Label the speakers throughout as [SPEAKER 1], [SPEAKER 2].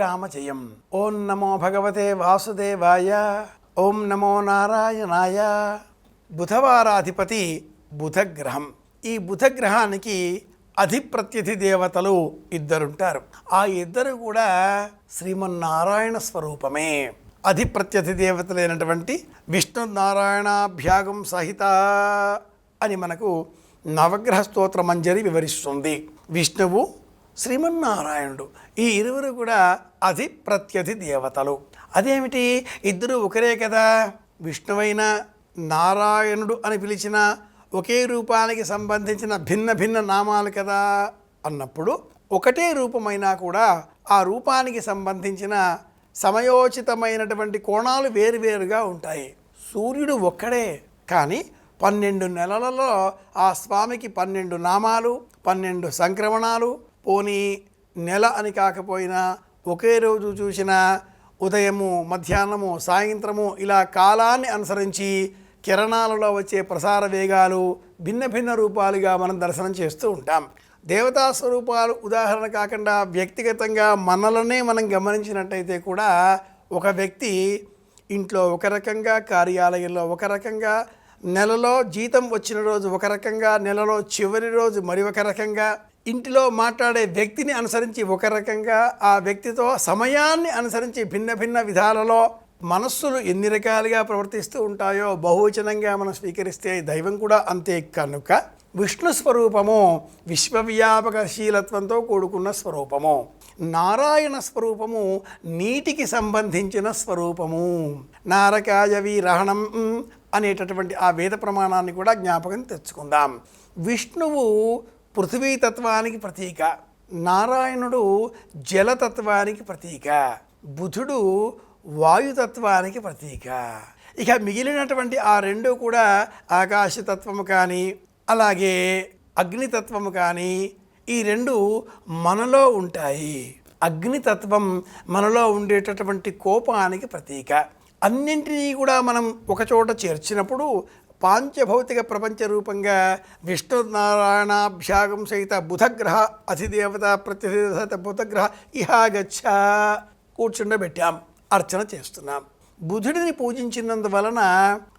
[SPEAKER 1] శ్రీరామజయం. ఓం నమో భగవతే వాసుదేవాయ ఓం నమో నారాయణాయ. బుధవారాధిపతి బుధగ్రహం. ఈ బుధగ్రహానికి అధిప్రత్యధి దేవతలు ఇద్దరుంటారు. ఆ ఇద్దరు కూడా శ్రీమన్నారాయణ స్వరూపమే. అధిప్రత్యధి దేవతలైనటువంటి విష్ణు నారాయణాభ్యాగం సహిత అని మనకు నవగ్రహ స్తోత్ర మంజరి వివరిస్తుంది. విష్ణువు శ్రీమన్నారాయణుడు. ఈ ఇరువురు కూడా అధి ప్రత్యధి దేవతలు. అదేమిటి? ఇద్దరు ఒకరే కదా. విష్ణువైన నారాయణుడు అని పిలిచిన ఒకే రూపానికి సంబంధించిన భిన్న భిన్న నామాలు కదా అన్నప్పుడు ఒకటే రూపమైనా కూడా ఆ రూపానికి సంబంధించిన సమయోచితమైనటువంటి కోణాలు వేరువేరుగా ఉంటాయి. సూర్యుడు ఒక్కడే. కానీ పన్నెండు నెలలలో ఆ స్వామికి పన్నెండు నామాలు పన్నెండు సంక్రమణాలు పోనీ నెల అని కాకపోయినా ఒకే రోజు చూసిన ఉదయము మధ్యాహ్నము సాయంత్రము ఇలా కాలాన్ని అనుసరించి కిరణాలలో వచ్చే ప్రసార వేగాలు భిన్న భిన్న రూపాలుగా మనం దర్శనం చేస్తూ ఉంటాం. దేవతా స్వరూపాలు ఉదాహరణ కాకుండా వ్యక్తిగతంగా మనలనే మనం గమనించినట్టయితే కూడా ఒక వ్యక్తి ఇంట్లో ఒక రకంగా కార్యాలయంలో ఒక రకంగా నెలలో జీతం వచ్చిన రోజు ఒక రకంగా నెలలో చివరి రోజు మరి ఒక రకంగా ఇంటిలో మాట్లాడే వ్యక్తిని అనుసరించి ఒక రకంగా ఆ వ్యక్తితో సమయాన్ని అనుసరించి భిన్న భిన్న విధాలలో మనస్సులు ఎన్ని రకాలుగా ప్రవర్తిస్తూ ఉంటాయో బహువచనంగా మనం స్వీకరిస్తే దైవం కూడా అంతే. కనుక విష్ణు స్వరూపము విశ్వవ్యాపక శీలత్వంతో కూడుకున్న స్వరూపము. నారాయణ స్వరూపము నీటికి సంబంధించిన స్వరూపము. నారకాయ రహణం అనేటటువంటి ఆ వేద ప్రమాణాన్ని కూడా జ్ఞాపకం తెచ్చుకుందాం. విష్ణువు పృథ్వీతత్వానికి ప్రతీక. నారాయణుడు జలతత్వానికి ప్రతీక. బుధుడు వాయుతత్వానికి ప్రతీక. ఇక మిగిలినటువంటి ఆ రెండు కూడా ఆకాశతత్వము కానీ అలాగే అగ్నితత్వము కానీ ఈ రెండు మనలో ఉంటాయి. అగ్నితత్వం మనలో ఉండేటటువంటి కోపానికి ప్రతీక. అన్నింటినీ కూడా మనం ఒకచోట చేర్చినప్పుడు పాంచభౌతిక ప్రపంచ రూపంగా విష్ణునారాయణాభ్యాగం సహిత బుధగ్రహ అధిదేవత ప్రతిదేవత బుధగ్రహ ఇహాగచ్చ కూర్చుండబెట్టాం అర్చన చేస్తున్నాం. బుధుడిని పూజించినందువలన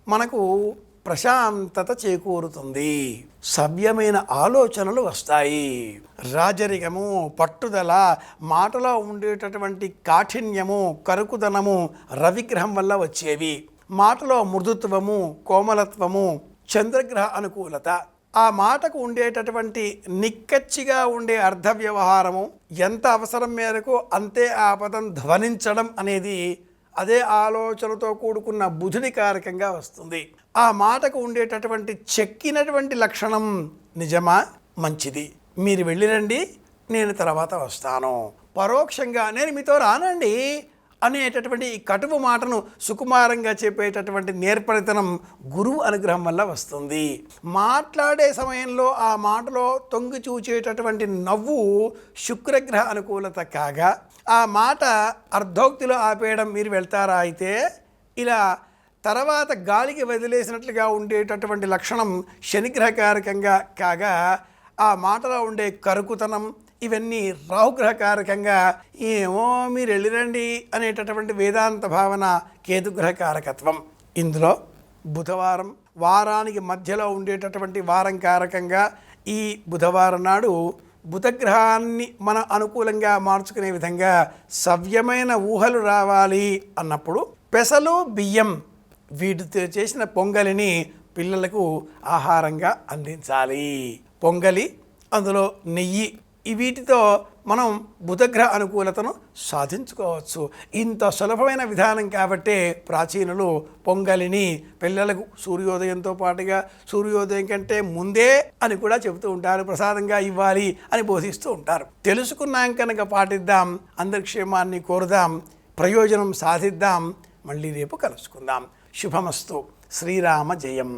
[SPEAKER 1] మనకు ప్రశాంతత చేకూరుతుంది. సవ్యమైన ఆలోచనలు వస్తాయి. రాజరికము పట్టుదల మాటలో ఉండేటటువంటి కాఠిన్యము కరుకుదనము రవిగ్రహం వల్ల వచ్చేవి. మాటలో మృదుత్వము కోమలత్వము చంద్రగ్రహ అనుకూలత. ఆ మాటకు ఉండేటటువంటి నిక్కచ్చిగా ఉండే అర్థ వ్యవహారము ఎంత అవసరం మేరకు అంతే ఆ పదం ధ్వనించడం అనేది అదే ఆలోచనతో కూడుకున్న బుధుని కారకంగా వస్తుంది. ఆ మాటకు ఉండేటటువంటి చెక్కినటువంటి లక్షణం నిజమా? మంచిది. మీరు వెళ్ళిరండి నేను తర్వాత వస్తాను. పరోక్షంగా నేను మీతో రానండి. అనేటటువంటి ఈ కటువు మాటను సుకుమారంగా చెప్పేటటువంటి నేర్పరితనం గురువు అనుగ్రహం వల్ల వస్తుంది. మాట్లాడే సమయంలో ఆ మాటలో తొంగి చూచేటటువంటి నవ్వు శుక్రగ్రహ అనుకూలత కాగా ఆ మాట అర్ధోక్తిలో ఆపేయడం మీరు వెళ్తారా అయితే ఇలా తర్వాత గాలికి వదిలేసినట్లుగా ఉండేటటువంటి లక్షణం శనిగ్రహకారకంగా కాగా ఆ మాటలో ఉండే కరుకుతనం ఇవన్నీ రాహుగ్రహకారకంగా ఏమో మీరు వెళ్ళిరండి అనేటటువంటి వేదాంత భావన కేతుగ్రహకారకత్వం. ఇందులో బుధవారం వారానికి మధ్యలో ఉండేటటువంటి వారం కారకంగా ఈ బుధవారం నాడు బుధగ్రహాన్ని మన అనుకూలంగా మార్చుకునే విధంగా సవ్యమైన ఊహలు రావాలి అన్నప్పుడు పెసలు బియ్యం వీటితో చేసిన పొంగలిని పిల్లలకు ఆహారంగా అందించాలి. పొంగలి అందులో నెయ్యి ఈ వీటితో మనం బుధగ్రహ అనుకూలతను సాధించుకోవచ్చు. ఇంత సులభమైన విధానం కాబట్టే ప్రాచీనులు పొంగలిని పిల్లలకు సూర్యోదయంతో పాటుగా సూర్యోదయం కంటే ముందే అని కూడా చెబుతూ ఉంటారు ప్రసాదంగా ఇవ్వాలి అని బోధిస్తూ ఉంటారు. తెలుసుకున్నాం కనుక పాటిద్దాం అందరి క్షేమాన్ని కోరుదాం ప్రయోజనం సాధిద్దాం. మళ్ళీ రేపు కలుసుకుందాం. శుభమస్తు. శ్రీరామ జయం.